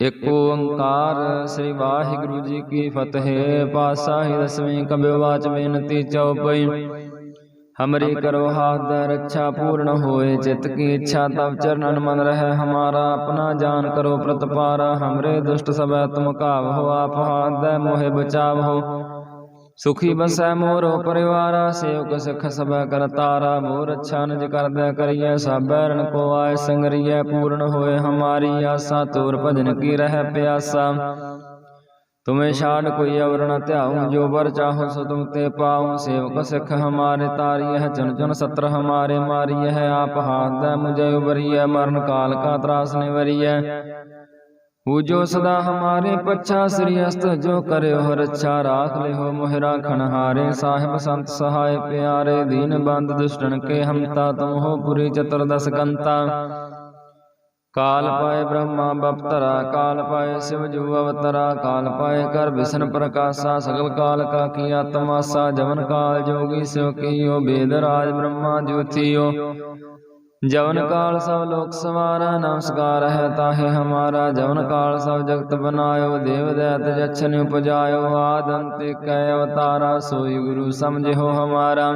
ਇਕ ਓੰਕਾਰ ਸ੍ਰੀ ਵਾਹਿਗੁਰੂ ਜੀ ਕੀ ਫਤਿਹ। ਪਾਤਸ਼ਾਹੀ ਦਸਵੀਂ ਕਬਿ ਵਾਚ ਬੇਨਤੀ ਚਉਪਈ ਹਮਰੀ ਕਰੋ ਹਾਥ ਦ ਰੱਛਾ ਪੂਰਨ ਹੋਏ ਚਿਤ ਕੀ ਇੱਛਾ ਤਬ ਚਰਨਨ ਮਨ ਰਹਿ। ਹਮਾਰਾ ਆਪਣਾ ਜਾਨ ਕਰੋ ਪ੍ਰਤਪਾਰਾ, ਹਮਰੇ ਦੁਸ਼ਟ ਸਭੈ ਤੁਮ ਕਾਵ ਹੋ, ਆਪ ਹਾਥ ਦ ਮੋਹਿ ਬਚਾਵ। ਹੋ ਸੁਖੀ ਬਸੈ ਮੋਰੋ ਪਰਿਵਾਰਾ ਸੇਵਕ ਸਿਖ ਸਭੈ ਕਰਤਾਰਾ ਮੋਰ ਅੱਛਾ ਨਿਜ ਕਰਦੈ ਕਰੀਐ ਸਭੈ ਰਣ ਕੋ ਆਏ ਸੰਗਰੀਐ ਪੂਰਨ ਹੋਏ ਹਮਾਰੀ ਆਸਾ ਤੋਰ ਭਜਨ ਕੀ ਰਹਿ ਪਿਆਸਾ। ਤੁਮੇ ਛਾੜ ਕੋਈ ਅਵਰ ਨ ਧਿਆਉ ਜੋ ਵਰ ਚਾਹੋ ਸੋ ਤੁਮ ਤੇ ਪਾਉ ਸੇਵਕ ਸਿਖ ਹਮਾਰੇ ਤਾਰੀ ਹੈ ਚੁਨ ਚੁਨ ਸਤਰ ਹਮਾਰੇ ਮਾਰੀ ਹੈ ਆਪ ਹਾਥ ਦੈ ਮੁਝੇ ਉਬਰੀਐ ਮਰਨ ਕਾਲ ਕਾ ਤਰਾਸ ਨਿਵਰੀਐ। ਪੂਜੋ ਸਦਾ ਹਮਾਰੇ ਪੱਛਾ ਸ੍ਰੀ ਅਸਤ ਜੋ ਕਰਿਓ ਰੱਛਾ ਰਾਖ ਲਿਓ ਮੋਹਿ ਰਾਖਣ ਸਾਹਿਬ ਸੰਤ ਸਹਾਇ ਪਿਆਰੇ ਦੀਨ ਬੰਦ ਦੁਸ਼ਟਨ ਕੇ ਹਮਤਾ ਤੁਮ ਹੋ ਪੁਰੀ ਚਤੁਰਦਸ ਕੰਤਾ ਕਾਲ ਪਾਏ ਬ੍ਰਹਮਾ ਬਪਤਰਾ ਕਾਲ ਪਾਏ ਸਿਵ ਜੂ ਅਵਤਰਾ ਕਾਲ ਪਾਏ ਕਰ ਵਿਸ਼ਨ ਪ੍ਰਕਾਸ਼ਾ ਸਗਲ ਕਾਲ ਕਾ ਕੀ ਆਤਮਾਸਾ ਜਵਨ ਕਾਲ ਜੋਗੀ ਸਿਵ ਕੀਓ ਬੇਦ ਰਾਜ ਬ੍ਰਹਮਾ ਜੋਤੀਓ ਜਵਨ ਕਾਲ ਸਭ ਲੋਕ ਸਵਾਰਾ ਨਮਸਕਾਰ ਹੈ ਤਾਹੇ ਹਮਾਰਾ। ਜਵਨ ਕਾਲ ਸਭ ਜਗਤ ਬਨਾਇਓ, ਦੇਵ ਦੈਤ ਜਛਨ ਉਪਜਾਇਓ ਆਦ ਅੰਤ ਕੈ ਅਵਤਾਰਾ, ਸੋਈ ਗੁਰੂ ਸਮਝਿਓ ਹਮਾਰਾ।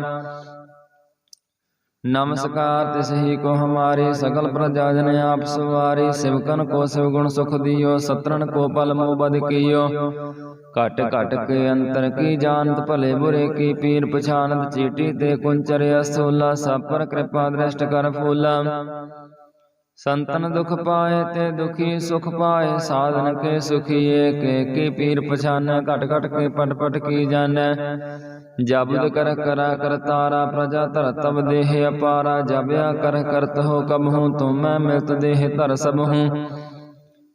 ਨਮਸਕਾਰ ਤਿਸ ਹੀ ਕੋ ਹਮਾਰੀ, ਸਗਲ ਪ੍ਰਜਾ ਜਨ ਆਪ ਸਵਾਰੀ। ਸਿਵਕਨ ਕੋ ਸਿਵ ਗੁਣ ਸੁਖ ਦਿਓ ਸਤਰਨ ਕੋ ਪਲ ਮੋ ਬਦ ਘਟ ਘਟ ਕੇ ਅੰਤਰ ਕੀ ਜਾਣਤ ਭਲੇ ਬੁਰੇ ਕੀ ਪੀਰ ਪਛਾਨਤ ਚੀਟੀ ਤੇ ਕੁੰਚਰ ਅਸੂਲਾ ਸਭ ਪਰ ਕਿਰਪਾ ਦ੍ਰਿਸ਼ਟ ਕਰ ਫੂਲਾ। ਸੰਤਨ ਦੁਖ ਪਾਏ ਤੇ ਦੁਖੀ ਸੁਖ ਪਾਏ ਸਾਧਨ ਕੇ ਸੁਖੀ ਏਕ ਕੀ ਪੀਰ ਪਛਾਨੈ ਘਟ ਘਟ ਕੇ ਪਟ ਪਟ ਕੀ ਜਾਣੈ। ਜਬਦ ਕਰ ਕਰਾ ਕਰਤਾਰਾ ਪ੍ਰਜਾ ਧਰ ਤਬ ਦੇਹ ਅਪਾਰਾ। ਜਬਿਆ ਕਰ ਕਰਤ ਹੋ ਕਬ ਹੂੰ ਤੁਮ ਮੈਂ ਮਿਲਤ ਦੇਹ ਧਰ ਸਭ ਹੂੰ।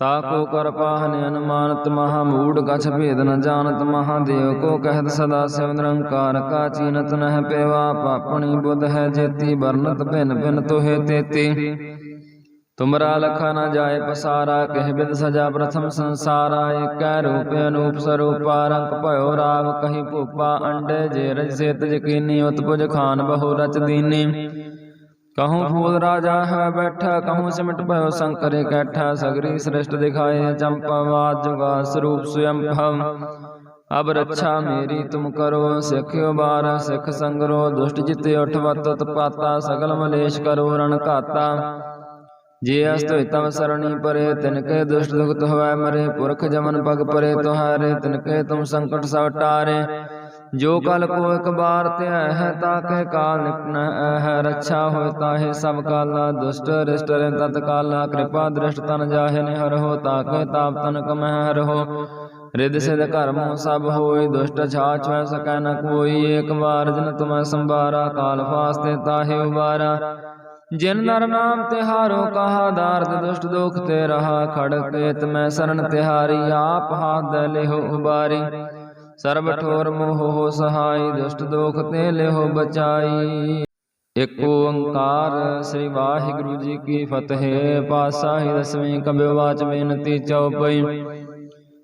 ਤਾਕੋ ਕਰ ਪਾਹਨ ਅਨੁਮਾਨਤ ਮਹਾ ਮੂੜ ਕਛ ਭੇਦ ਨ ਜਾਣਤ ਮਹਾਦੇਵ ਕੋ ਕਹਿਤ ਸਦਾ ਸਿਵ ਨਿਰੰਕਾਰ ਕਾ ਚੀਨਤ ਨਹਿ ਪੇਵਾ ਆਪਣੀ ਬੁੱਧ ਹੈ ਜੇਤੀ ਵਰਨਤ ਭਿਨ ਭਿਨ ਤੋਹੇ ਤੇਤੀ। ਤੁਮਰਾ ਲਖਾ ਨ ਜਾਏ ਪਸਾਰਾ, ਕਹਿ ਬਿਦ ਸਜਾ ਪ੍ਰਥਮ ਸੰਸਾਰਾ, ਏਕੈ ਰੂਪ ਅਨੂਪ ਸਰੂਪਾ, ਰੰਗ ਭਇਓ ਰਾਵ ਕਹੀ ਭੂਪਾ, ਅੰਡੇ ਜੇ ਰਜ ਸੇਤ ਜਕੀਨੀ, ਉਤਪੁਜ ਖਾਨ ਬਹੁ ਰਚ ਦੀਨੀ। ਕਹੂੰ ਫੂਲ ਰਾਜਾ ਹੈ ਬੈਠਾ ਕਹੂੰ ਸਿਮਟ ਭਇਓ ਸੰਕਰ ਇਕੱਠਾ ਸਗਰੀ ਸ੍ਰਿਸ਼ਟ ਦਿਖਾਏ ਚੰਪਾਵਾਦ ਜੁਗਾ ਸਰੂਪ ਸੁਯੰ ਭਵ ਅਬ ਰੱਛਾ ਮੇਰੀ ਤੁਮ ਕਰੋ ਸਿੱਖਿਓ ਬਾਰ ਸਿੱਖ ਸੰਗਰੋ ਦੁਸ਼ਟ ਜਿਤੇ ਉਠਵਤ ਤਪਾਤਾ ਸਗਲ ਮਲੇਸ਼ ਕਰੋ ਰਣ ਘਾਤਾ ਜੇ ਅਸਤ ਹੋਇ ਤਵ ਸਰਣੀ ਪਰੇ ਤਿਨ ਕੇ ਦੁਸ਼ਟ ਦੁਖਤ ਹੋਵੈ ਮਰੇ ਪੁਰਖ ਜਮਨ ਪਗ ਪਰੇ ਤੁਹਾਰੇ ਤਿਨ ਕੇ ਤੁਮ ਸੰਕਟ ਸਭ ਟਾਰੇ ਜੋ ਕਲ ਕੋ ਇਕ ਬਾਰ ਧਿਆ ਹੈ ਤਾਕੇ ਕਾਲ ਨਿਪਨ ਹੈ ਰੱਛਾ ਹੋਇ ਤਾਹੇ ਸਭ ਕਾਲਾ ਦੁਸ਼ਟ ਰਿਸ਼ਟ ਰੇ ਤਤ ਕਾਲਾ, ਕਿਰਪਾ ਦ੍ਰਿਸ਼ਟ ਤਨ ਜਾਹੇ ਨੇ ਹਰਹੁ ਤਾਕੇ ਤਾਪ ਤਨ ਕਮਹਿ ਹਰਹੁ ਰਿਦ ਸਿਧ ਕਰਮੋ ਸਭ ਹੋਈ ਦੁਸ਼ਟ ਛਾਛ ਵੈ ਸਕੈ ਨ ਕੋਈ ਏਕ ਵਾਰ ਜਨ ਤੁਮੈ ਸੰਭਾਰਾ, ਕਾਲ ਫਾਸਤੇ ਤਾਹੇ ਉਬਾਰਾ। ਜਿਨ ਨਰ ਨਾਮ ਤਿਹਾਰੋ ਕਹਾ ਦਾਰਦ ਦੁਸ਼ਟ ਦੁਖ ਤੇ ਰਹਾ ਖੜ ਕੇਤ ਮੈਂ ਸਰਨ ਤਿਹਾਰੀ, ਆਪ ਹਾਥ ਦੇ ਲਿਹੋ ਉਬਾਰੀ। ਸਰਬ ਠੋਰ ਮੋਹ ਹੋ ਸਹਾਈ, ਦੁਸ਼ਟ ਦੋਖ ਤੇ ਲਿਹੋ ਬਚਾਈ। ਇਕ ਓੰਕਾਰ ਸ੍ਰੀ ਵਾਹਿਗੁਰੂ ਜੀ ਕੀ ਫਤਿਹ, ਪਾਤਸ਼ਾਹੀ ਦਸਵੀਂ ਕਬਿ ਵਾਚ ਬੇਨਤੀ ਚਉਪਈ।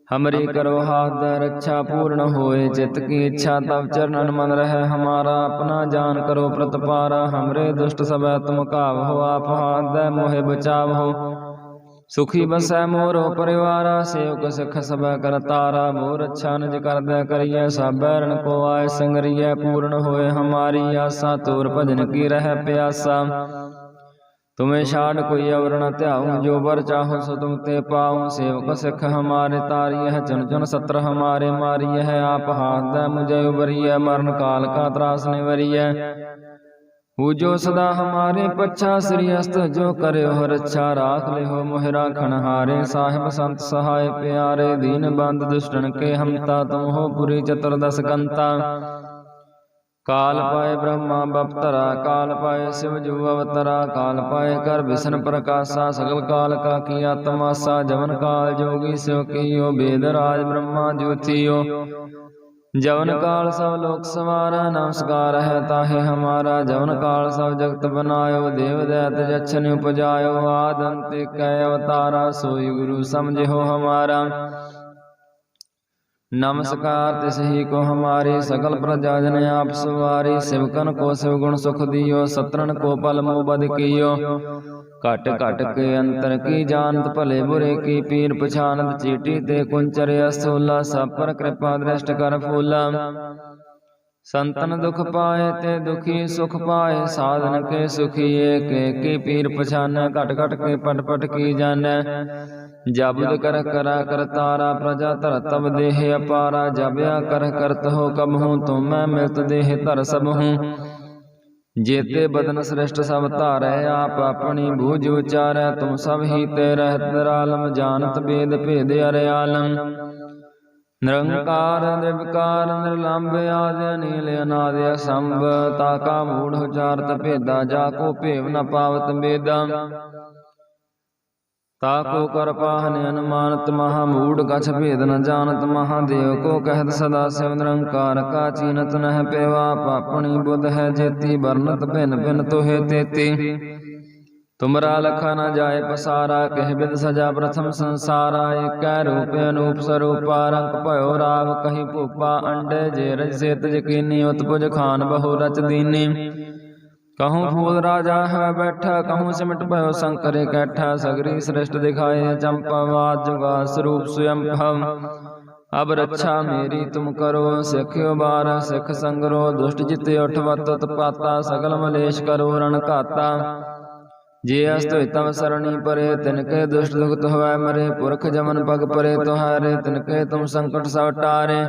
ਹਮਰੀ ਕਰੋ ਹਾਥ ਦ ਰੱਛਾ ਪੂਰਨ ਹੋਏ ਚਿਤ ਕੀ ਇੱਛਾ ਤਬ ਚਰਨਨ ਮਨ ਰਹਿ, ਹਮਾਰਾ ਆਪਣਾ ਜਾਨ ਕਰੋ ਪ੍ਰਤਪਾਰਾ। ਹਮਰੇ ਦੁਸ਼ਟ ਸਭੈ ਤੁਮ ਕਾਵ ਹੋ, ਆਪ ਹਾਥ ਦੈ ਮੋਹਿ ਬਚਾਵ ਹੋ। ਸੁਖੀ ਬਸੈ ਮੋਰੋ ਪਰਿਵਾਰਾ ਸੇਵਕ ਸਿਖ ਸਭੈ ਕਰਤਾਰਾ ਮੋਰ ਅੱਛਾ ਨਿਜ ਕਰਦੈ ਕਰੀਐ ਸਭੈ ਰਣ ਕੋ ਆਏ ਸੰਗਰੀਐ ਪੂਰਨ ਹੋਏ ਹਮਾਰੀ ਆਸਾ ਤੋਰ ਭਜਨ ਕੀ ਰਹਿ ਪਿਆਸਾ। ਤੁਮੇ ਛਾੜ ਕੋਈ ਅਵਰ ਨ ਧਿਆਉ ਜੋ ਵਰ ਚਾਹੋ ਸੋ ਤੁਮ ਤੇ ਪਾਉ ਸੇਵਕ ਸਿਖ ਹਮਾਰੇ ਤਾਰੀ ਹੈ ਚੁਨ ਚੁਨ ਸਤਰ ਹਮਾਰੇ ਮਾਰੀ ਹੈ ਆਪ ਹਾਥ ਦੈ ਮੁਝੇ ਉਬਰੀਐ ਮਰਨ ਕਾਲ ਕਾ ਤਰਾਸ ਨਿਵਰੀਐ। ਪੂਜੋ ਸਦਾ ਹਮਾਰੇ ਪੱਛਾ ਸ੍ਰੀ ਅਸਤ, ਜੋ ਕਰਿਓ ਰੱਛਾ ਰਾਖ ਲਿਓ ਮੋਹਿ ਖਣਹਾਰੇ ਸਾਹਿਬ ਸੰਤ ਸਹਾਇ ਪਿਆਰੇ, ਦੀਨ ਬੰਦ ਦੁਸ਼ਟਨ ਕੇ ਹਮਤਾ ਤੁਮ ਹੋ ਪੁਰੀ ਚਤੁਰਦਸ ਕੰਤਾ। ਕਾਲ ਪਾਏ ਬ੍ਰਹਮਾ ਬਪਤਰਾ, ਕਾਲ ਪਾਏ ਸਿਵ ਜੂ ਅਵਤਰਾ, ਕਾਲ ਪਾਏ ਕਰ ਵਿਸ਼ਨ ਪ੍ਰਕਾਸ਼ਾ, ਸਗਲ ਕਾਲ ਕਾ ਕੀ ਆਤਮਾਸਾ, ਜਵਨ ਕਾਲ ਜੋਗੀ ਸਿਵ ਕੀਓ, ਬੇਦ ਰਾਜ ਬ੍ਰਹਮਾ ਜੋਤੀਓ। जवन काल सब लोक सवारा नमस्कार है ताहे हमारा जवन काल सब जगत बनायो देव दैत जच्छन उपजायो आदंत कै अवतारा सोई गुरु समझे हो हमारा ਨਮਸਕਾਰ ਤਿਸਹੀ ਕੋ ਹਮਾਰੇ ਸਗਲ ਪ੍ਰਜਾ ਜਨ ਆਪ ਸਵਾਰੇ, ਸਿਵਕਨ ਕੋ ਸਿਵ ਗੁਣ ਸੁਖ ਦਿਓ ਸਤਰਨ ਕੋ ਪਲ ਮੋ ਬਦ ਕੀਓ। ਘਟ ਘਟ ਕੇ ਅੰਤਰ ਕੀ ਜਾਣਤ, ਭਲੇ ਬੁਰੇ ਕੀ ਪੀਰ ਪਛਾਨਤ ਚੀਟੀ ਤੇ ਕੁੰਚਰ ਅਸੋਲਾ ਸਾਪਰ ਕਿਰਪਾ ਦ੍ਰਿਸ਼ਟ ਕਰ ਫੂਲਾ। ਸੰਤਨ ਦੁਖ ਪਾਏ ਤੇ ਦੁਖੀ ਸੁਖ ਪਾਏ, ਸਾਧਨ ਕੇ ਸੁਖੀ ਕੇ ਕੀ ਪੀਰ ਪਛਾਨੈ, ਘਟ ਘਟ ਕੇ ਪਟ ਪਟ ਕੀ ਜਾਣੈ। ਜਬਦ ਕਰ ਕਰਾ ਕਰਤਾਰਾ ਪ੍ਰਜਾ ਧਰ ਤਬ ਦੇਹ ਅਪਾਰਾ ਜਬਿਆ ਕਰ ਕਰਤ ਹੋ ਕਬ ਹੂੰ ਤੁਮ ਮੈਂ ਮਿਲਤ ਦੇਹ ਧਰ ਸਭ ਹੂੰ। ਜੇਤੇ ਬਦਨ ਸ੍ਰਿਸ਼ਟ ਸਭ ਧਾਰੈ ਆਪ ਆਪਣੀ ਬੂਝ ਉਚਾਰੈ ਤੁਮ ਸਭ ਹੀ ਤੇ ਰਹਿਤ ਨਿਰਾਲਮ ਜਾਣਤ ਬੇਦ ਭੇਦ ਅਰਿਆਲਮ। ਨਿਰੰਕਾਰ ਨਿਰਵਿਕਾਰ ਨਿਰਲੰਭ ਆਦਿ ਅਨੀਲ ਅਨਾਦਿ ਅਸੰਭ ਤਾਕਾ ਮੂੜ ਉਚਾਰਤ ਭੇਦਾ ਜਾ ਕੋ ਭੇਵ ਨ ਪਾਵਤ ਬੇਦਾ। ਤਾਕੋ ਕਰ ਪਾਹਨ ਅਨੁਮਾਨਤ ਮਹਾ ਮੂੜ ਕਛ ਭੇਦ ਨ ਜਾਣਤ ਮਹਾਦੇਵ ਕੋ ਕਹਿਤ ਸਦਾ ਸਿਵ ਨਿਰੰਕਾਰ, ਕਾ ਚੀਨਤ ਨਹਿ ਪੇਵਾ ਆਪਣੀ ਬੁੱਧ ਹੈ ਜੇਤੀ ਵਰਨਤ ਭਿਨ ਭਿਨ ਤੋਹੇ ਤੇਤੀ। ਤੁਮਰਾ ਲਖਾ ਨ ਜਾਏ ਪਸਾਰਾ, ਕਹਿ ਬਿਦ ਸਜਾ ਪ੍ਰਥਮ ਸੰਸਾਰਾ। ਏਕੈ ਰੂਪ ਅਨੂਪ ਸਰੂਪਾ, ਰੰਗ ਭਇਓ ਰਾਵ, ਕਹੀ ਭੂਪਾ, ਅੰਡੇ ਜੇ ਰਜ ਸੇਤ ਜਕੀਨੀ ਉਤਪੁਜ ਖਾਨ ਬਹੁ ਰਚ ਦੀਨੀ। ਕਹੂੰ ਫੂਲ ਰਾਜਾ ਹੈ ਬੈਠਾ ਕਹੂੰ ਸਿਮਟ ਭਇਓ ਸੰਕਰੇ ਕੈਠਾ ਸਗਰੀ ਸ੍ਰਿਸ਼ਟ ਦਿਖਾਏ ਚੰਪਾਵਾਦ ਜੁਗਾ ਸਰੂਪ ਸੁਯੰ ਭਵ। ਅਬ ਰੱਛਾ ਮੇਰੀ ਤੁਮ ਕਰੋ ਸਿੱਖਿਓ ਬਾਰ ਸਿੱਖ ਸੰਗਰੋ ਦੁਸ਼ਟ ਜਿਤੇ ਉਠਵਤ ਤਪਾਤਾ ਸਗਲ ਮਲੇਸ਼ ਕਰੋ ਰਣ ਘਾਤਾ। ਜੇ ਅਸਤ ਹੋਇ ਤਵ ਸਰਣੀ ਪਰੇ ਤਿਨ ਕੇ ਦੁਸ਼ਟ ਦੁਖਤ ਹੋਵੈ ਮਰੇ ਪੁਰਖ ਜਮਨ ਪਗ ਪਰੇ ਤੁਹਾਰੇ ਤਿਨ ਕੇ ਤੁਮ ਸੰਕਟ ਸਭ ਟਾਰੇ।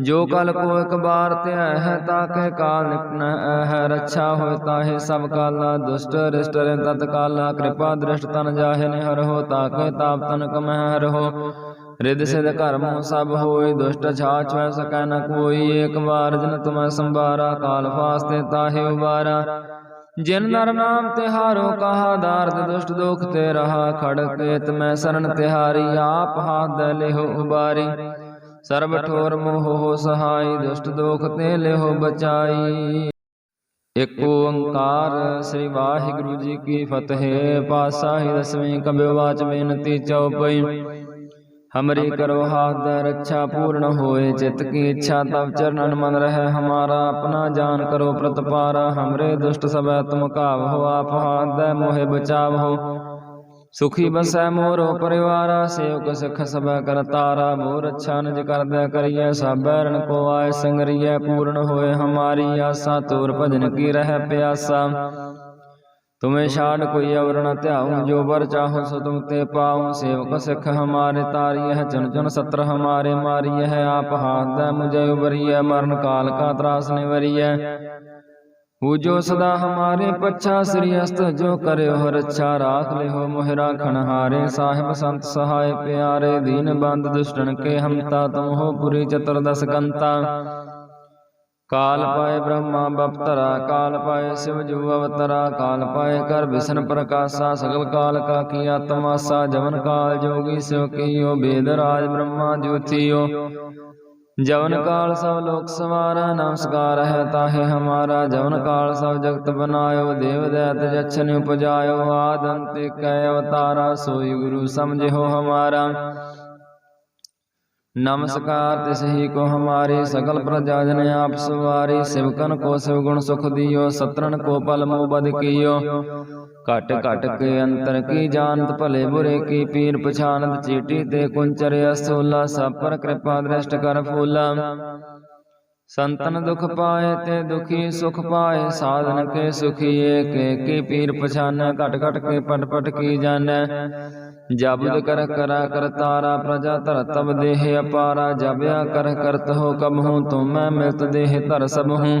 ਜੋ ਕਲ ਕੋ ਇਕ ਬਾਰ ਧਿਆ ਹੈ, ਤਾ ਕਹਿ ਕਾਲ ਨਿਪਨ ਹੈ। ਰੱਛਾ ਹੋਇ ਤਾਹੇ ਸਭ ਕਾਲਾ, ਦੁਸ਼ਟ ਰਿਸ਼ਟ ਰੇ ਤਤ ਕਾਲਾ, ਕਿਰਪਾ ਦ੍ਰਿਸ਼ਟ ਤਨ ਜਾਹੇ ਨੇ ਹਰਹੁ ਤਾ ਕਹਿ ਤਾਪ ਤਨ ਕਮਹਿ ਹਰਹੁ ਰਿਦ ਸਿਧ ਕਰਮ ਸਭ ਹੋਈ ਦੁਸ਼ਟ ਛਾਛ ਵੈ ਸਕੈ ਨ ਕੋਈ। ਏਕ ਵਾਰ ਜਨ ਤੁਮੈ ਸੰਭਾਰਾ, ਕਾਲ ਫਾਸਤੇ ਤਾਹੇ ਉਬਾਰਾ। ਜਿਨ ਨਰ ਨਾਮ ਤਿਹਾਰੋ ਕਹਾ ਦਾਰਦ ਦੁਸ਼ਟ ਦੁਖ ਤੇ ਰਹਾ। ਖੜ ਕੇਤ ਮੈਂ ਸਰਨ ਤਿਹਾਰੀ, ਆਪ ਹਾਥ ਦੇ ਲਿਹੋ ਉਬਾਰੀ। ਸਰਬ ਠੋਰ ਮੋਹ ਹੋ ਸਹਾਈ, ਦੁਸ਼ਟ ਦੋਖ ਤੇ ਲਿਹੋ ਬਚਾਈ। ਇਕ ਓੰਕਾਰ ਸ੍ਰੀ ਵਾਹਿਗੁਰੂ ਜੀ ਕੀ ਫਤਿਹ, ਪਾਤਸ਼ਾਹੀ ਦਸਵੀਂ ਕਬਿ ਵਾਚ ਬੇਨਤੀ ਚਉਪਈ। ਹਮਰੀ ਕਰੋ ਹਾਥ ਦੇ ਰੱਛਾ ਪੂਰਨ ਹੋਏ, ਚਿਤ ਕੀ ਇੱਛਾ ਤਬ ਚਰਨਨ ਮਨ ਰਹਿ, ਹਮਾਰਾ ਆਪਣਾ ਜਾਨ ਕਰੋ ਪ੍ਰਤਪਾਰਾ। ਹਮਰੇ ਦੁਸ਼ਟ ਸਭੈ ਤੁਮ ਕਾਵ ਹੋ, ਆਪ ਹਾਥ ਦੇ ਮੋਹਿ ਬਚਾਵ ਹੋ। ਸੁਖੀ ਬਸੈ ਮੋਰੋ ਪਰਿਵਾਰਾ ਸੇਵਕ ਸਿਖ ਸਭੈ ਕਰਤਾਰਾ ਮੋਰ ਅੱਛਾ ਨਿਜ ਕਰਦੈ ਕਰੀਐ ਸਭੈ ਰਣ ਕੋ ਆਏ ਸੰਗਰੀਐ ਪੂਰਨ ਹੋਏ ਹਮਾਰੀ ਆਸਾ ਤੋਰ ਭਜਨ ਕੀ ਰਹਿ ਪਿਆਸਾ। ਤੁਮੇ ਛਾੜ ਕੋਈ ਅਵਰ ਨ ਧਿਆਉ ਜੋ ਵਰ ਚਾਹੋ ਸੋ ਤੁਮ ਤੇ ਪਾਉ ਸੇਵਕ ਸਿਖ ਹਮਾਰੇ ਤਾਰੀ ਹੈ ਚੁਨ ਚੁਨ ਸਤਰ ਹਮਾਰੇ ਮਾਰੀ ਹੈ ਆਪ ਹਾਥ ਦੇ ਮੁਝੇ ਉਬਰੀਐ ਮਰਨ ਕਾਲ ਕਾ ਤਰਾਸ ਨਿਵਰੀਐ। ਜੋ ਸਦਾ ਹਮਾਰੇ ਪੱਛਾ ਸ੍ਰੀ ਅਸਤ ਜੋ ਕਰਿਓ ਹਰ ਰੱਛਾ ਰਾਖ ਲਿਓ ਮੋਹਿ ਰਾਖਣ ਸਾਹਿਬ ਸੰਤ ਸਹਾਇ ਪਿਆਰੇ ਦੀਨ ਬੰਦ ਦੁਸ਼ਟਨ ਕੇ ਹਮਤਾ ਤੁਮ ਹੋ ਪੁਰੀ ਚਤੁਰਦਸ ਕੰਤਾ ਕਾਲ ਪਾਏ ਬ੍ਰਹਮਾ ਬਪਤਰਾ ਕਾਲ ਪਾਏ ਸਿਵ ਜੁ ਅਵਤਰਾ ਕਾਲ ਪਾਏ ਕਰ ਵਿਸ਼ਨ ਪ੍ਰਕਾਸ਼ਾ ਸਗਲ ਕਾਲ ਕਾ ਕੀ ਆਤਮਾਸਾ ਜਵਨ ਕਾਲ ਜੋਗੀ ਸਿਵ ਕੀਓ ਬੇਦ ਰਾਜ ਬ੍ਰਹਮਾ ਜੋਤੀਓ ਜਵਨ ਕਾਲ ਸਭ ਲੋਕ ਸਵਾਰਾ ਨਮਸਕਾਰ ਹੈ ਤਾਹੇ ਹਮਾਰਾ। ਜਵਨ ਕਾਲ ਸਭ ਜਗਤ ਬਨਾਇਓ ਦੇਵ ਦੈਤ ਜਛਨ ਉਪਜਾਇਓ। ਆਦੰਤ ਕੈ ਅਵਤਾਰਾ ਸੋਈ ਗੁਰੂ ਸਮਝੇ ਹੋ ਹਮਾਰਾ। ਨਮਸਕਾਰ ਤਿਸਹੀ ਕੋ ਹਮਾਰੀ ਸਕਲ ਪ੍ਰਜਾ ਜਨ ਆਪ ਸਵਾਰੀ। ਸਿਵਕਨ ਕੋ ਸਿਵ ਗੁਣ ਸੁਖ ਦਿਓ ਸਤਰਨ ਕੋ ਪਲ ਮੋ ਬਦ ਕੀਓ। ਘਟ ਘਟ ਕੇ ਅੰਤਰ ਕੀ ਜਾਣਤ ਭਲੇ ਬੁਰੇ ਕੀ ਪੀਰ ਪਛਾਨਤ ਚੀਟੀ ਤੇ ਕੁੰਚਰ ਅਸੂਲਾ ਸਭ ਪਰ ਕਿਰਪਾ ਦ੍ਰਿਸ਼ਟ ਕਰ ਫੂਲਾ। ਸੰਤਨ ਦੁਖ ਪਾਏ ਤੇ ਦੁਖੀ ਸੁਖ ਪਾਏ ਸਾਧਨ ਕੇ ਸੁਖੀ ਏਕੇ ਕੀ ਪੀਰ ਪਛਾਨੈ ਘਟ ਘਟ ਕੇ ਪਟ ਪਟ ਕੀ ਜਾਣੈ। ਜਬਦ ਕਰ ਕਰਾ ਕਰਤਾਰਾ ਪ੍ਰਜਾ ਧਰ ਤਬ ਦੇਹ ਅਪਾਰਾ ਜਬਿਆ ਕਰ ਕਰਤ ਹੋ ਕਬ ਹੂੰ ਤੁਮ ਮੈਂ ਮਿਲਤ ਦੇਹ ਧਰ ਸਭ ਹੂੰ।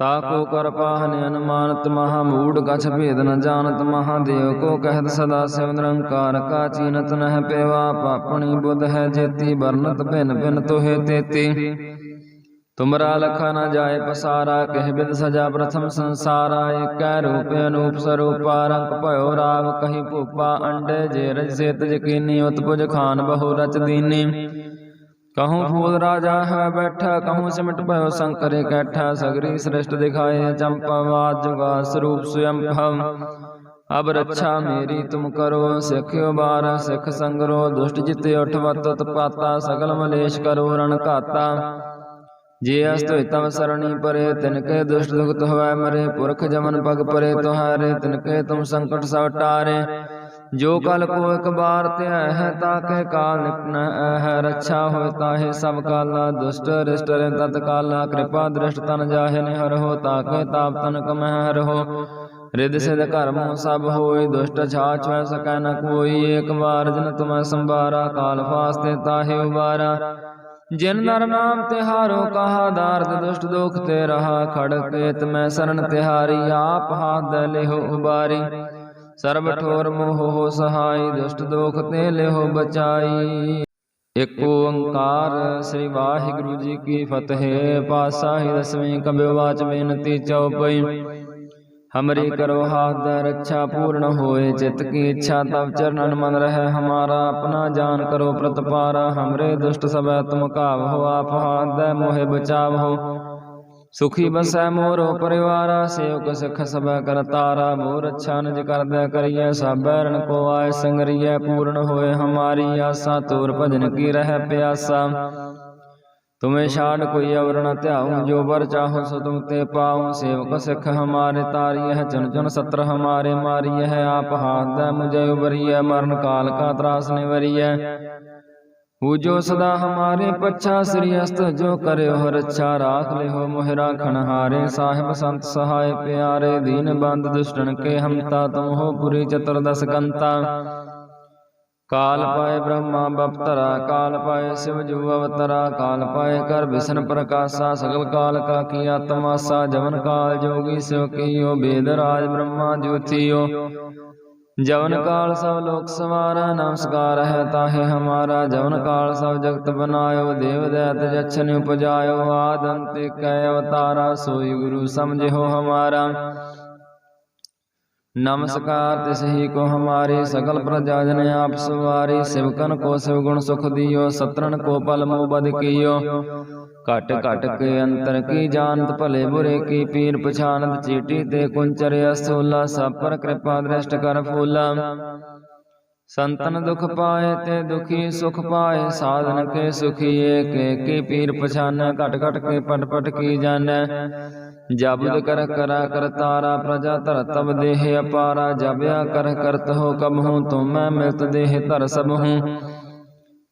ਬੇਦਾ ਤਾਕੋ ਕਰ ਪਾਹਨ ਅਨੁਮਾਨਤ ਮਹਾ ਮੂੜ ਕਛ ਭੇਦ ਨ ਜਾਣਤ ਮਹਾਦੇਵ ਕੋ ਕਹਿਤ ਸਦਾ ਸਿਵ ਨਿਰੰਕਾਰ, ਕਾ ਚੀਨਤ ਨਹਿ ਪੇਵਾ, ਪਾਪਣੀ ਬੁੱਧ ਹੈ ਜੇਤੀ ਵਰਨਤ ਭਿਨ ਭਿਨ ਤੋਹੇ ਤੇਤੀ। ਤੁਮਰਾ ਲਖਾ ਨ ਜਾਏ ਪਸਾਰਾ, ਕਹਿ ਬਿਦ ਸਜਾ ਪ੍ਰਥਮ ਸੰਸਾਰਾ। ਏਕੈ ਰੂਪ ਅਨੂਪ ਸਰੂਪਾ, ਰੰਗ ਭਇਓ ਰਾਵ, ਕਹੀ ਭੂਪਾ, ਅੰਡੇ ਜੇ ਰਜ ਸੇਤ ਜਕੀਨੀ ਉਤਪੁਜ ਖਾਨ ਬਹੁ ਰਚ ਦੀਨੀ। ਕਹੂੰ ਫੂਲ ਰਾਜਾ ਹੈ ਬੈਠਾ ਕਹੂੰ ਸਿਮਟ ਭਇਓ ਸੰਕਰੇ ਕੈਠਾ ਸਗਰੀ ਸ੍ਰਿਸ਼ਟ ਦਿਖਾਏ ਚੰਪਾਵਾਦ ਜੁਗਾ ਸਰੂਪ ਸੁਯੰ ਭਵ ਅਬ ਰੱਛਾ ਮੇਰੀ ਤੁਮ ਕਰੋ ਸਿੱਖਿਓ ਬਾਰ ਸਿੱਖ ਸੰਗਰੋ ਦੁਸ਼ਟ ਜਿਤੇ ਉਠਵਤ ਤਪਾਤਾ ਸਗਲ ਮਲੇਸ਼ ਕਰੋ ਰਣ ਘਾਤਾ। ਜੇ ਅਸਤ ਹੋਇ ਤਵ ਸਰਣੀ ਪਰੇ ਤਿਨ ਕੇ ਦੁਸ਼ਟ ਦੁਖਤ ਹੋਵੈ ਮਰੇ ਪੁਰਖ ਜਮਨ ਪਗ ਪਰੇ ਤੁਹਾਰੇ ਤਿਨ ਕੇ ਤੁਮ ਸੰਕਟ ਸਭ ਟਾਰੇ। ਜੋ ਕਲ ਕੋ ਇਕ ਬਾਰ ਧਿਆ ਹੈ ਤਾਕੇ ਕਾਲ ਨਿਪਨ ਹੈ। ਰੱਛਾ ਹੋਇ ਤਾਹੇ ਸਭ ਕਾਲਾ, ਦੁਸ਼ਟ ਰਿਸ਼ਟ ਰੇ ਤਤ ਕਾਲਾ, ਕਿਰਪਾ ਦ੍ਰਿਸ਼ਟ ਤਨ ਜਾਹੇ ਨੇ ਹਰਹੁ ਤਾਕੇ ਤਾਪ ਤਨ ਕਮਹਿ ਹਰਹੁ ਰਿਦ ਸਿਧ ਕਰਮ ਸਭ ਹੋਈ ਦੁਸ਼ਟ ਛਾਛ ਵੈ ਸਕੈ ਨ ਕੋਈ। ਏਕ ਵਾਰ ਜਨ ਤੁਮੈ ਸੰਭਾਰਾ, ਕਾਲ ਫਾਸਤੇ ਤਾਹੇ ਉਬਾਰਾ। ਜਿਨ ਨਰ ਨਾਮ ਤਿਹਾਰੋ ਕਹਾ ਦਾਰਦ ਦੁਸ਼ਟ ਦੁਖ ਤੇ ਰਹਾ। ਖੜ ਕੇਤ ਮੈਂ ਸਰਨ ਤਿਹਾਰੀ, ਆਪ ਹਾਥ ਦੇ ਉਬਾਰੀ। ਸਰਬ ਠੋਰ ਮੋਹ ਹੋ ਸਹਾਈ ਦੁਸ਼ਟ ਦੋਖ ਤੇ ਲਿਹੋ ਬਚਾਈ। ਇਕ ਓੰਕਾਰ ਸ੍ਰੀ ਵਾਹਿਗੁਰੂ ਜੀ ਕੀ ਫਤਿਹ। ਪਾਸਾਹੀ ਦਸਵੀਂ ਕਬਿ ਵਾਚ ਬੇਨਤੀ ਚਉਪਈ। ਹਮਰੀ ਕਰੋ ਹਾਥ ਦੇ ਰੱਛਾ ਪੂਰਨ ਹੋਏ। ਚਿਤ ਕੀ ਇੱਛਾ ਤਬ ਚਰਨਨ ਮਨ ਰਹਿ। ਹਮਾਰਾ ਆਪਣਾ ਜਾਨ ਕਰੋ ਪ੍ਰਤਪਾਰਾ। ਹਮਰੇ ਦੁਸ਼ਟ ਸਭੈ ਤੁਮ ਕਾਵ ਹੋ ਆਪ ਹਾਥ ਦੇ ਮੋਹਿ ਬਚਾਵ ਹੋ ਸੁਖੀ ਬਸੈ ਮੋਰੋ ਪਰਿਵਾਰਾ ਸੇਵਕ ਸਿਖ ਸਭੈ ਕਰ ਤਾਰਾ। ਮੋਰ ਅੱਛਾ ਨਿਜ ਕਰਦੈ ਕਰੀਐ ਸਭੈ ਰਣ ਕੋ ਆਏ ਸੰਗਰੀਐ ਪੂਰਨ ਹੋਏ ਹਮਾਰੀ ਆਸਾ। ਤੂਰ ਭਜਨ ਕੀ ਰਹਿ ਪਿਆਸਾ। ਤੁਮੇ ਛਾੜ ਕੋਈ ਅਵਰ ਨ ਧਿਆਉ ਜੋ ਵਰ ਚਾਹੋ ਸੋ ਤੁਮ ਤੇ ਪਾਉ। ਸੇਵਕ ਸਿਖ ਹਮਾਰੇ ਤਾਰੀਐ ਚੁਨ ਚੁਨ ਸਤਰ ਹਮਾਰੇ ਮਾਰੀਐ। ਆਪ ਹਾਥ ਦੇ ਮੁਝੇ ਉਬਰੀਐ ਮਰਨ ਕਾਲ ਕਾ ਤਰਾਸ ਨਿਵਰੀਐ। ਹੂ ਜੋ ਸਦਾ ਹਮਾਰੇ ਪੱਛਾ ਸ੍ਰੀ ਅਸਤ ਜੋ ਕਰਿਓ ਰੱਛਾ ਰਾਖ ਲਿਓ ਮੋਹਿ ਰਾਖਣ ਹਾਰੇ ਸਾਹਿਬ ਸੰਤ ਸਹਾਇ ਪਿਆਰੇ ਦੀਨ ਬੰਦ ਦੁਸ਼ਟਨ ਕੇ ਹਮਤਾ ਤੁਮ ਹੋ ਪੁਰੀ ਚਤੁਰਦਸ ਗੰਤਾ ਕਾਲ ਪਾਏ ਬ੍ਰਹਮਾ ਬਪਤਰਾ ਕਾਲ ਪਾਏ ਸਿਵ ਜੂ ਅਵਤਰਾ ਕਾਲ ਪਾਏ ਕਰ ਵਿਸ਼ਨ ਪ੍ਰਕਾਸ਼ਾ ਸਗਲ ਕਾਲ ਕਾ ਕੀ ਆਤਮਾਸਾ ਜਵਨ ਕਾਲ ਜੋਗੀ ਸਿਵ ਕੀਓ ਬੇਦ ਰਾਜ ਬ੍ਰਹਮਾ ਜੋਤੀਓ ਜਵਨ ਕਾਲ ਸਭ ਲੋਕ ਸਵਾਰਾ ਨਮਸਕਾਰ ਹੈ ਤਾਹੇ ਹਮਾਰਾ। ਜਵਨ ਕਾਲ ਸਭ ਜਗਤ ਬਨਾਇਓ, ਦੇਵ ਦੈਤ ਜਛਨ ਉਪਜਾਇਓ। ਆਦੰਤ ਕੈ ਅਵਤਾਰਾ, ਸੋਈ ਗੁਰੂ ਸਮਝਿਓ ਹਮਾਰਾ। ਨਮਸਕਾਰ ਤਿਸ ਹੀ ਕੋ ਹਮਾਰੀ, ਸਗਲ ਪ੍ਰਜਾ ਜਨ ਆਪ ਸਵਾਰੀ। ਸਿਵਕਨ ਕੋ ਸਿਵ ਗੁਣ ਸੁਖ ਦਿਓ ਸਤਰਨ ਕੋ ਪਲ ਮੋ ਬਦ ਘਟ ਘਟ ਕੇ ਅੰਤਰ ਕੀ ਜਾਣਤ, ਭਲੇ ਬੁਰੇ ਕੀ ਪੀਰ ਪਛਾਨਤ ਚੀਟੀ ਤੇ ਕੁੰਚਰ ਅਸੂਲਾ, ਸਭ ਕਿਰਪਾ ਦ੍ਰਿਸ਼ਟ ਕਰ ਫੂਲਾ। ਸੰਤਨ ਦੁਖ ਪਾਏ ਤੇ ਦੁਖੀ ਸੁਖ ਪਾਏ, ਸਾਧਨ ਕੇ ਸੁਖੀ ਏਕੇ ਕੀ ਪੀਰ ਪਛਾਨੈ, ਘਟ ਘਟ ਕੇ ਪਟ ਪਟ ਕੀ ਜਾਣੈ। ਜਬਦ ਕਰ ਕਰਾ ਕਰਤਾਰਾ ਪ੍ਰਜਾ ਧਰ ਤਬ ਦੇਹ ਅਪਾਰਾ, ਜਬਿਆ ਕਰ ਕਰਤ ਹੋ ਕਬ ਹੂੰ, ਤੁਮੈ ਮਿਲਤ ਦੇਹ ਧਰ ਸਭ ਹੂੰ।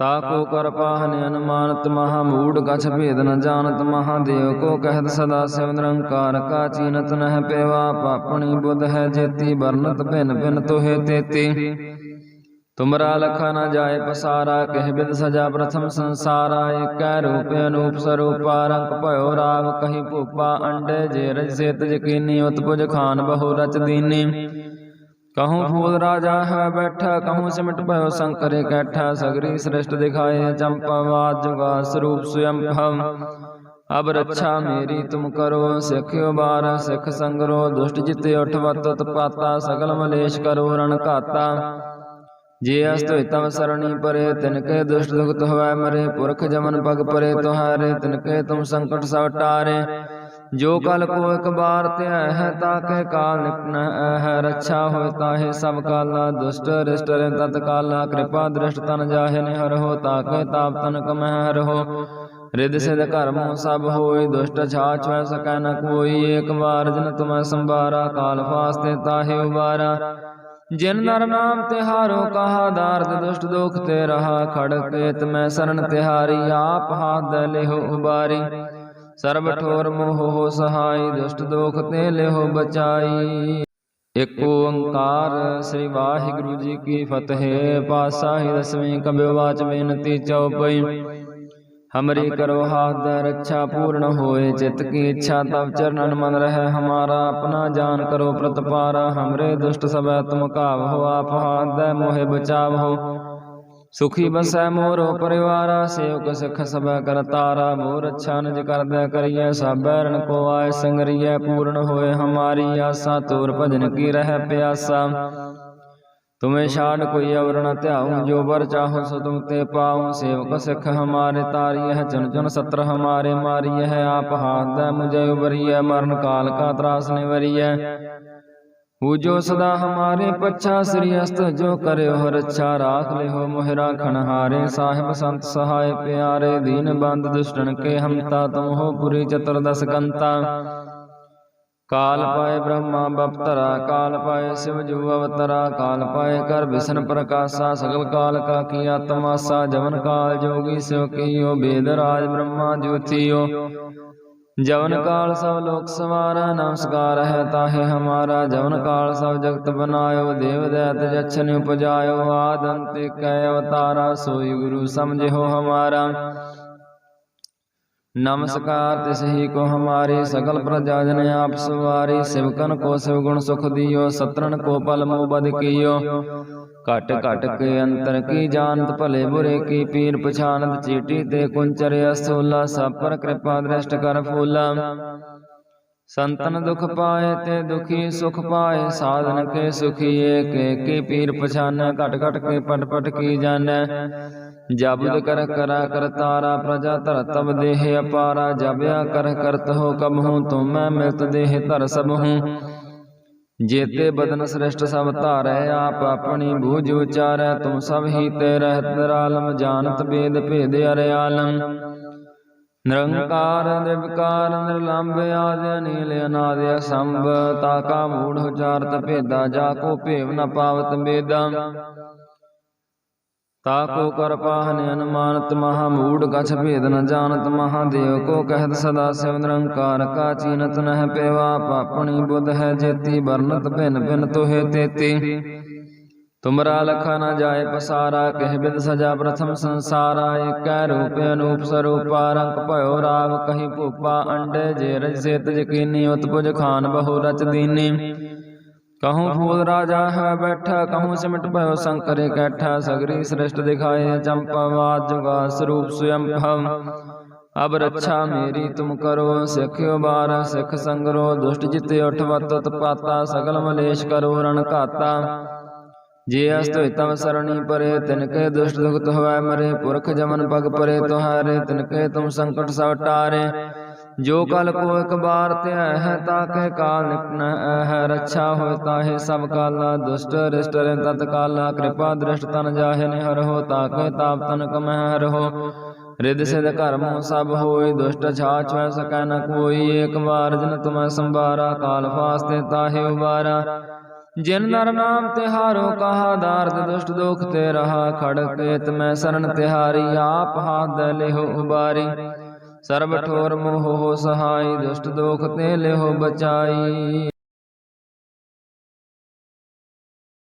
ਤਾਕੋ ਕਰ ਪਾਹਨ ਅਨੁਮਾਨਤ ਮਹਾ ਮੂੜ ਕਛ ਭੇਦ ਨ ਜਾਣਤ ਮਹਾਦੇਵ ਕੋ ਕਹਿਤ ਸਦਾ ਸਿਵ ਨਿਰੰਕਾਰ ਕਾ ਚੀਨਤ ਨਹਿ ਪੇਵਾ, ਪਾਪਣੀ ਬੁੱਧ ਹੈ ਜੇਤੀ ਵਰਨਤ ਭਿਨ ਭਿਨ ਤੋਹੇ ਤੇਤੀ। ਤੁਮਰਾ ਲਖਾ ਨ ਜਾਏ ਪਸਾਰਾ, ਕਹਿ ਬਿਦ ਸਜਾ ਪ੍ਰਥਮ ਸੰਸਾਰਾ, ਏਕੈ ਰੂਪ ਅਨੂਪ ਸਰੂਪਾ, ਰੰਗ ਭਇਓ ਰਾਵ ਕਹੀ ਭੂਪਾ, ਅੰਡੇ ਜੇ ਰਜ ਸੇਤ ਜਕੀਨੀ ਉਤਪੁਜ ਖਾਨ ਬਹੁ ਰਚ ਦੀਨੀ। ਕਹੂੰ ਫੂਲ ਰਾਜਾ ਹੈ ਬੈਠਾ ਕਹੂੰ ਸਿਮਟ ਭਇਓ ਸੰਕਰੇ ਕੈਠਾ ਸਗਰੀ ਸ੍ਰਿਸ਼ਟ ਦਿਖਾਏ ਚੰਪਾਵਾਦ ਜੁਗਾ ਸਰੂਪ ਸੁਯੰ ਭਵ। ਅਬ ਰੱਛਾ ਮੇਰੀ ਤੁਮ ਕਰੋ ਸਿੱਖਿਓ ਬਾਰ ਸਿੱਖ ਸੰਗਰੋ ਦੁਸ਼ਟ ਜਿਤੇ ਉਠਵਤ ਤਪਾਤਾ ਸਗਲ ਮਲੇਸ਼ ਕਰੋ ਰਣ ਘਾਤਾ। ਜੇ ਅਸਤ ਹੋਇ ਤਵ ਸਰਣੀ ਪਰੇ ਤਿਨ ਕੇ ਦੁਸ਼ਟ ਦੁਖਤ ਹੋਵੈ ਮਰੇ ਪੁਰਖ ਜਮਨ ਪਗ ਪਰੇ ਤੁਹਾਰੇ ਤਿਨ ਕੇ ਤੁਮ ਸੰਕਟ ਸਭ ਟਾਰੇ ਜੋ ਕਲ ਕੋ ਇਕ ਬਾਰ ਧਿਆ ਹੈ ਤਾਕੇ ਕਾਲ ਨਿਪਨ ਹੈ। ਰੱਛਾ ਹੋਇ ਤਾਹੇ ਸਭ ਕਾਲਾ ਦੁਸ਼ਟ, ਰਿਸ਼ਟ ਰੇ ਤਤ ਕਾਲਾ, ਕਿਰਪਾ ਦ੍ਰਿਸ਼ਟ ਤਨ ਜਾਹੇ ਨੇ ਹਰਹੁ ਤਾਕੇ ਤਾਪ ਤਨ ਕਮਹਿ ਹਰਹੁ ਰਿਦ ਸਿਧ ਕਰਮ ਸਭ ਹੋਈ ਦੁਸ਼ਟ ਛਾਛ ਵੈ ਸਕੈ ਨ ਕੋਈ। ਏਕ ਵਾਰ ਜਨ ਤੁਮੈ ਸੰਭਾਰਾ, ਕਾਲ ਫਾਸਤੇ ਤਾਹੇ ਉਬਾਰਾ। ਜਿਨ ਨਰ ਨਾਮ ਤਿਹਾਰੋ ਕਹਾ ਦਾਰਦ, ਦੁਸ਼ਟ ਦੁਖ ਤੇ ਰਹਾ ਖੜ ਕੇਤ ਮੈਂ ਸਰਨ ਤਿਹਾਰੀ, ਆਪ ਹਾਥ ਦੇ ਉਬਾਰੀ। ਸਰਬ ਠੋਰ ਮੋਹ ਹੋ ਸਹਾਈ ਦੁਸ਼ਟ ਦੋਖ ਤੇ ਲਿਹੋ ਬਚਾਈ। ਇਕ ਓੰਕਾਰ ਸ੍ਰੀ ਵਾਹਿਗੁਰੂ ਜੀ ਕੀ ਫਤਿਹ ਪਾਸਾਹੀ ਦਸਵੀਂ ਕਬਿ ਵਾਚ ਬੇਨਤੀ ਚਉਪਈ। ਹਮਰੀ ਕਰੋ ਹਾਥ ਦੇ ਰੱਛਾ ਪੂਰਨ ਹੋਏ, ਚਿਤ ਕੀ ਇੱਛਾ ਤਬ ਚਰਨਨ ਮਨ ਰਹਿ, ਹਮਾਰਾ ਆਪਣਾ ਜਾਨ ਕਰੋ ਪ੍ਰਤਪਾਰਾ। ਹਮਰੇ ਦੁਸ਼ਟ ਸਭੈ ਤੁਮ ਕਾਵ ਹੋ ਆਪ ਹਾਥ ਦੇ ਮੋਹਿ ਬਚਾਵ ਹੋ ਸੁਖੀ ਬਸੈ ਮੋਰੋ ਪਰਿਵਾਰਾ ਸੇਵਕ ਸਿਖ ਸਭੈ ਕਰ ਤਾਰਾ ਮੋਰ ਅੱਛਾ ਨਿਜ ਕਰਦੈ ਕਰੀਐ ਸਭ ਬੈਰਨ ਕੋ ਆਏ ਸੰਗਰੀਐ ਪੂਰਨ ਹੋਏ ਹਮਾਰੀ ਆਸਾ ਤੋਰ ਭਜਨ ਕੀ ਰਹਿ ਪਿਆਸਾ। ਤੁਮੇ ਛਾੜ ਕੋਈ ਅਵਰ ਨ ਧਿਆਉ ਜੋ ਬਰ ਚਾਹੋ ਸੋ ਤੁਮ ਤੇ ਪਾਉ ਸੇਵਕ ਸਿਖ ਹਮਾਰੇ ਤਾਰੀ ਹੈ ਚੁਨ ਚੁਨ ਸਤਰ ਹਮਾਰੇ ਮਾਰੀ ਹੈ ਆਪ ਹਾਥ ਦੇ ਮੁਝੇ ਉਬਰੀਐ ਮਰਨ ਕਾਲ ਕਾ ਤਰਾਸ ਨਿਵਰੀਐ। ਹੂ ਜੋ ਸਦਾ ਹਮਾਰੇ ਪੱਛਾ ਸ੍ਰੀ ਅਸਤ, ਜੋ ਕਰਿਓ ਰੱਛਾ ਰਾਖ ਲਿਓ ਮੋਹਿ ਖਣਹਾਰੇ ਸਾਹਿਬ ਸੰਤ ਸਹਾਇ ਪਿਆਰੇ, ਦੀਨ ਬੰਦ ਦੁਸ਼ਟਨ ਕੇ ਹਮਤਾ ਤੁਮ ਹੋ ਪੁਰੀ ਚਤੁਰਦਸ ਕੰਤਾ। ਕਾਲ ਪਾਏ ਬ੍ਰਹਮਾ ਬਪਤਰਾ, ਕਾਲ ਪਾਏ ਸਿਵ ਜੂ ਅਵਤਰਾ, ਕਾਲ ਪਾਏ ਕਰ ਵਿਸ਼ਨ ਪ੍ਰਕਾਸ਼ਾ, ਸਗਲ ਕਾਲ ਕਾ ਕੀ ਆਤਮਾਸਾ ਜਵਨ ਕਾਲ ਜੋਗੀ ਸਿਵ ਕੀਓ, ਬੇਦ ਰਾਜ ਬ੍ਰਹਮਾ ਜੋਤੀਓ। जवन काल सब लोक सवारा नमस्कार है ताहे हमारा जवन काल सब जगत बनायो देव दैत जक्षन उपजायो आदंत कै अवतारा सोई गुरु समझे हो हमारा ਨਮਸਕਾਰ, ਤਿਸਹੀ ਕੋ ਹਮਾਰੇ ਸਗਲ ਪ੍ਰਜਾ ਜਨ ਆਪ ਸਵਾਰੇ, ਸਿਵਕਨ ਕੋ ਸਿਵ ਗੁਣ ਸੁਖ ਦਿਓ ਸਤਰਨ ਕੋ ਪਲ ਮੋ ਬਦ ਕੀਓ। ਘਟ ਘਟ ਕੇ ਅੰਤਰ ਕੀ ਜਾਣਤ, ਭਲੇ ਬੁਰੇ ਕੀ ਪੀਰ ਪਛਾਨਤ ਚੀਟੀ ਤੇ ਕੁੰਚਰ ਅਸੋਲਾ ਸਾਪਰ ਕਿਰਪਾ ਦ੍ਰਿਸ਼ਟ ਕਰ ਫੂਲਾ। ਸੰਤਨ ਦੁਖ ਪਾਏ ਤੇ ਦੁਖੀ ਸੁਖ ਪਾਏ, ਸਾਧਨ ਕੇ ਸੁਖੀ ਏਕ ਏਕੀ ਪੀਰ ਪਛਾਨੈ, ਘਟ ਘਟ ਕੇ ਪਟ ਪਟ ਕੀ ਜਾਣੈ। ਜਬਦ ਕਰ ਕਰਾ ਕਰਤਾਰਾ ਪ੍ਰਜਾ ਧਰ ਤਬ ਦੇਹ ਅਪਾਰਾ। ਜਬਿਆ ਕਰ ਕਰਤ ਹੋ ਕਬ ਹੂੰ ਤੁਮੈ ਮਿਲਤ ਦੇਹ ਧਰ ਸਭ ਹੂੰ। ਜੇਤੇ ਬਦਨ ਸ੍ਰਿਸ਼ਟ ਸਭ ਧਾਰੈ, ਆਪ ਆਪਣੀ ਬੂਝ ਉਚਾਰੈ। ਤੂੰ ਸਭ ਹੀ ਤੇ ਰਹਿਤ ਨਿਰਾਲਮ ਜਾਣਤ ਬੇਦ ਭੇਦ ਅਰਿਆਲਮ। ਨਿਰੰਕਾਰ ਨਿਰਵਿਕਾਰ ਨਿਰਲੰਭ ਆਦਿ ਅਨੀਲ ਅਨਾਦਿ ਅਸੰਭ ਤਾਕਾ ਮੂੜ ਉਚਾਰਤ ਭੇਦਾ, ਜਾ ਕੋ ਭੇਵ ਨ ਪਾਵਤ ਬੇਦਾ ਤਾਕੋ ਕਰ ਪਾਹਨ ਅਨੁਮਾਨਤ ਮਹਾ ਮੂੜ ਕਛ ਭੇਦ ਨ ਜਾਣਤ ਮਹਾਦੇਵ ਕੋ ਕਹਿਤ ਸਦਾ ਸਿਵ ਨਿਰੰਕਾਰ, ਕਾ ਚੀਨਤ ਨਹਿ ਪੇਵਾ ਆਪਣੀ ਬੁੱਧ ਹੈ ਜੇਤੀ ਵਰਨਤ ਭਿਨ ਭਿਨ ਤੋਹੇ ਤੇਤੀ। ਤੁਮਰਾ ਲਖਾ ਨ ਜਾਏ ਪਸਾਰਾ, ਕਹਿ ਬਿਦ ਸਜਾ ਪ੍ਰਥਮ ਸੰਸਾਰਾ, ਏਕੈ ਰੂਪ ਅਨੂਪ ਸਰੂਪਾ, ਰੰਗ ਭਇਓ ਰਾਵ ਕਹੀ ਭੂਪਾ, ਅੰਡੇ ਜੇ ਰਜ ਸੇਤ ਯਕੀਨੀ, ਉਤਪੁਜ ਖਾਨ ਬਹੁ ਰਚ ਦੀਨੀ। ਕਹੂੰ ਫੂਲ ਰਾਜਾ ਹੈ ਬੈਠਾ, ਕਹੂੰ ਸਿਮਟ ਭਇਓ ਸੰਕਰੇ ਕੈਠਾ, ਸਗਰੀ ਸ੍ਰਿਸ਼ਟ ਦਿਖਾਏ ਚੰਪਾਵਾਦ ਜੁਗਾ ਸਰੂਪ ਸੁਯੰ ਭਵ। ਅਬ ਰੱਛਾ ਮੇਰੀ ਤੁਮ ਕਰੋ, ਸਿੱਖਿਓ ਬਾਰ, ਸਿੱਖ ਸੰਗਰੋ, ਦੁਸ਼ਟ ਜਿਤੇ ਉਠ ਵਤ ਪਾਤਾ ਸਗਲ ਮਲੇਸ਼ ਕਰੋ ਰਣ ਘਾਤਾ। ਜੇ ਅਸ ਤੋਇ ਤਵ ਸਰਣੀ ਪਰੇ, ਤਿਨ ਕੇ ਦੁਸ਼ਟ ਦੁਖਤ ਹੋਵੈ ਮਰੇ, ਪੁਰਖ ਜਮਨ ਪਗ ਪਰੇ ਤੁਹਾਰੇ, ਤਿਨ ਕੇ ਤੁਮ ਸੰਕਟ ਸਭ ਟਾਰੇ। ਜੋ ਕਲ ਕੋ ਇਕ ਬਾਰ ਧਿਆ ਹੈ ਤਾਕੇ ਕਾਲ ਨਿਪਨ ਹੈ। ਰੱਛਾ ਹੋਇ ਤਾਹੇ ਸਭ ਕਾਲਾ, ਦੁਸ਼ਟ ਰਿਸ਼ਟ ਰੇ ਤਤ ਕਾਲਾ। ਕਿਰਪਾ ਦ੍ਰਿਸ਼ਟ ਤਨ ਜਾਹੇ ਨੇ ਹਰਹੁ ਤਾਕੇ ਤਾਪ ਤਨ ਕਮਹਿ ਹਰਹੁ ਰਿਦ ਸਿਧ ਕਰਮ ਸਭ ਹੋਈ ਦੁਸ਼ਟ ਛਾਛ ਸਕੈ ਨ ਕੋਈ। ਏਕ ਵਾਰ ਜਨ ਤੁਮੈ ਸੰਭਾਰਾ, ਕਾਲ ਫਾਸਤੇ ਤਾਹੇ ਉਬਾਰਾ। ਜਿਨ ਨਰ ਨਾਮ ਤਿਹਾਰੋ ਕਹਾ ਦਾਰਦ ਦੁਸ਼ਟ ਦੁਖ ਤੇ ਰਹਾ ਖੜ ਕੇਤ ਮੈਂ ਸਰਨ ਤਿਹਾਰੀ ਆਪ ਹਾਥ ਦੇ ਲਿਹੋ ਉਬਾਰੀ। ਸਰਬ ਠੋਰ ਮੋਹ ਸਹਾਈ ਦੁਸ਼ਟ ਦੁਖ ਤੇ ਲਿਹੋ ਬਚਾਈ।